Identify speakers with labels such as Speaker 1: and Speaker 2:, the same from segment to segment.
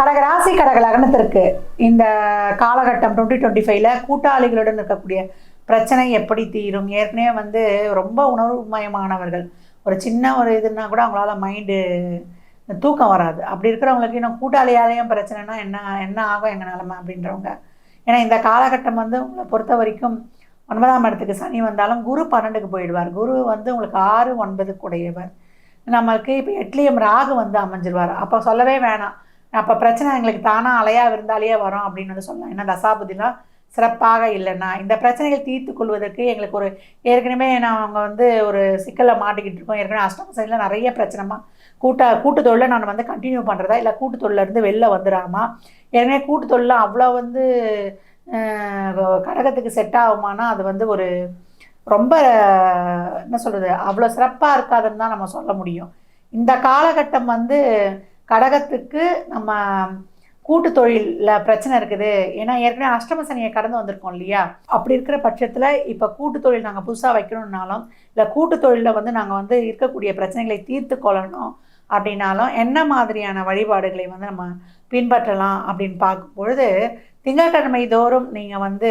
Speaker 1: லக்னத்திற்கு இந்த காலகட்டம் டுவெண்ட்டி டுவெண்ட்டி ஃபைவ்ல கூட்டாளிகளுடன் இருக்கக்கூடிய பிரச்சனை எப்படி தீரும்? ஏற்கனவே வந்து ரொம்ப உணர்வுமயமானவர்கள். ஒரு சின்ன ஒரு இதுனா கூட அவங்களால மைண்டு தூக்கம் வராது. அப்படி இருக்கிறவங்களுக்கு இன்னும் கூட்டாளியாலேயும் பிரச்சனைனா என்ன என்ன ஆகும் எங்கள் நிலமை அப்படின்றவங்க. ஏன்னா இந்த காலகட்டம் வந்து உங்களை பொறுத்த வரைக்கும் ஒன்பதாம் இடத்துக்கு சனி வந்தாலும் குரு பன்னெண்டுக்கு போயிடுவார். குரு வந்து உங்களுக்கு ஆறு ஒன்பதுக்குடையவர் நமக்கு இப்போ எட்லியம் ராகு வந்து அமைஞ்சிருவார். அப்போ சொல்லவே வேணாம். அப்போ பிரச்சனை எங்களுக்கு தானாக அலையா இருந்தாலே வரும் அப்படின்னு வந்து சொல்லலாம் ஏன்னா தசாபதிலாம் சிறப்பாக இல்லைன்னா இந்த பிரச்சனைகள் தீர்த்து கொள்வதற்கு எங்களுக்கு ஒரு ஏற்கனவே நாங்கள் வந்து ஒரு சிக்கலில் மாட்டிக்கிட்டு இருக்கோம். ஏற்கனவே அஷ்டம சைடில் நிறைய பிரச்சனைமா கூட்ட கூட்டு தொழிலை நான் வந்து கண்டினியூ பண்ணுறதா இல்லை கூட்டு தொழிலேருந்து வெளில வந்துடாமா ஏற்கனவே கூட்டு தொழில் அவ்வளோ வந்து கடகத்துக்கு செட் ஆகுமானா அது வந்து ஒரு ரொம்ப என்ன சொல்கிறது அவ்வளோ சிறப்பாக இருக்காதுன்னு தான் நம்ம சொல்ல முடியும். இந்த காலகட்டம் வந்து கடகத்துக்கு நம்ம கூட்டு தொழிலில் பிரச்சனை இருக்குது. ஏன்னா ஏற்கனவே அஷ்டம சனியை கடந்து வந்திருக்கோம் இல்லையா? அப்படி இருக்கிற பட்சத்தில் இப்போ கூட்டு தொழில் நாங்கள் புதுசாக வைக்கணும்னாலும் இல்லை கூட்டு தொழிலில் வந்து நாங்கள் வந்து இருக்கக்கூடிய பிரச்சனைகளை தீர்த்து கொள்ளணும் அப்படின்னாலும் என்ன மாதிரியான வழிபாடுகளை வந்து நம்ம பின்பற்றலாம் அப்படின்னு பார்க்கும் பொழுது திங்கட்கிழமை தோறும் நீங்கள் வந்து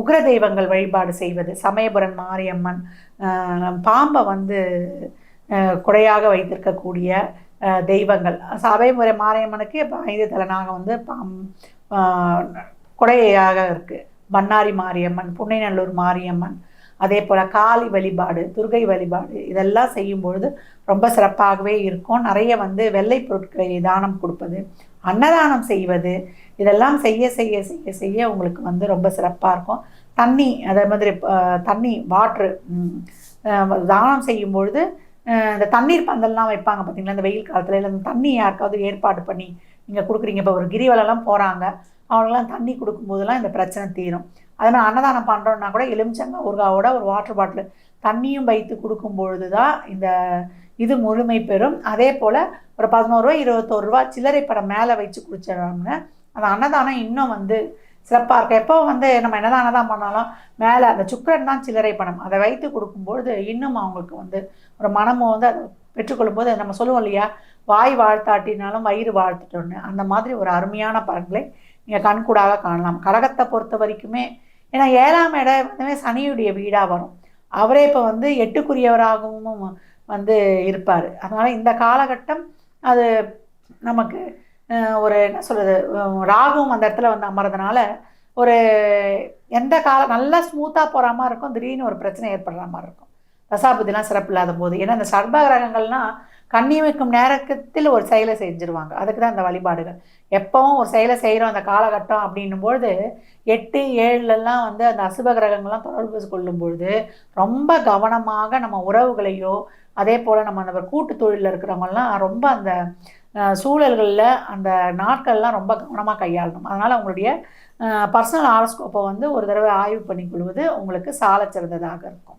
Speaker 1: உக்ர தெய்வங்கள் வழிபாடு செய்வது சமயபுரன் மாரியம்மன் பாம்பை வந்து குறையாக குடையாக வைத்திருக்கக்கூடிய தெய்வங்கள். சபைமுறை மாரியம்மனுக்கு இப்போ ஐந்து தலைனாக வந்து பாம் கொடையாக குடையாக இருக்குது பண்ணாரி மாரியம்மன் புன்னைநல்லூர் மாரியம்மன் அதே போல் காளி வழிபாடு துர்கை வழிபாடு இதெல்லாம் செய்யும் பொழுது ரொம்ப சிறப்பாகவே இருக்கும். நிறைய வந்து வெள்ளை பொருட்களை தானம் கொடுப்பது அன்னதானம் செய்வது இதெல்லாம் செய்ய செய்ய செய்ய செய்ய உங்களுக்கு வந்து ரொம்ப சிறப்பாக இருக்கும். தண்ணி அதே மாதிரி தண்ணி வாட்ரு தானம் செய்யும் பொழுது இந்த தண்ணீர் பந்தல்லாம் வைப்பாங்க பார்த்தீங்களா இந்த வெயில் காலத்தில். இல்லை இந்த தண்ணி யாருக்காவது ஏற்பாடு பண்ணி நீங்கள் கொடுக்குறீங்க. இப்போ ஒரு கிரிவலம்லாம் போகிறாங்க அவங்களாம் தண்ணி கொடுக்கும்போதெல்லாம் இந்த பிரச்சனை தீரும். அதனால் அன்னதானம் பண்ணுறோன்னா கூட எலுமிச்சங்க ஊர்காவோட ஒரு வாட்டர் பாட்டில் தண்ணியும் வைத்து கொடுக்கும் பொழுது தான் இந்த இது முழுமை பெறும். அதே போல் ஒரு பதினோரு ரூபா இருபத்தோரு ரூபா சில்லறை படம் மேலே வச்சு குடிச்சிடறாங்க அந்த அன்னதானம் இன்னும் வந்து சிறப்பாக இருக்கும். எப்போ வந்து நம்ம என்னதான் என்னதான் பண்ணாலும் மேலே அந்த சுக்கரன் தான் சில்லறை பணம். அதை வைத்து கொடுக்கும்பொழுது இன்னும் அவங்களுக்கு வந்து ஒரு மனமும் வந்து அதை பெற்றுக்கொள்ளும்போது நம்ம சொல்லுவோம் இல்லையா? வாய் வாழ்த்தாட்டினாலும் வயிறு வாழ்த்துட்டோன்னு. அந்த மாதிரி ஒரு அருமையான பலன்களை நீங்கள் கண்கூடாக காணலாம். கடகத்தை பொறுத்த வரைக்குமே ஏன்னா ஏழாம் இடம் வந்து சனியுடைய வீடாக வரும். அவரே இப்போ வந்து எட்டுக்குரியவராகவும் வந்து இருப்பார். அதனால் இந்த காலகட்டம் அது நமக்கு ஒரு என்ன சொல்கிறது ராகும் அந்த இடத்துல வந்து அமர்றதுனால ஒரு எந்த கால நல்லா ஸ்மூத்தாக போகிற மாதிரி இருக்கும் திடீர்னு ஒரு பிரச்சனை ஏற்படுற மாதிரி இருக்கும். தசாபுதிலாம் சிறப்பு இல்லாத போது. ஏன்னா இந்த சர்ப கிரகங்கள்லாம் கண்ணி வைக்கும் நேரத்தில் ஒரு செயலை செஞ்சுருவாங்க. அதுக்கு தான் இந்த வழிபாடுகள். எப்போவும் ஒரு செயலை செய்கிறோம் அந்த காலகட்டம் அப்படின்னும்பொழுது எட்டு ஏழுலலாம் வந்து அந்த அசுப கிரகங்கள்லாம் தொடர்பு கொள்ளும் பொழுது ரொம்ப கவனமாக நம்ம உறவுகளையோ அதே போல் நம்ம அந்த கூட்டு தொழிலில் இருக்கிறவங்கலாம் ரொம்ப அந்த சூழல்களில் அந்த நாட்கள்லாம் ரொம்ப கவனமாக கையாளணும். அதனால் உங்களுடைய பர்சனல் ஆரோஸ்கோப்பை வந்து ஒரு தடவை ஆய்வு பண்ணிக்கொள்வது உங்களுக்கு சால சிறந்ததாக இருக்கும்.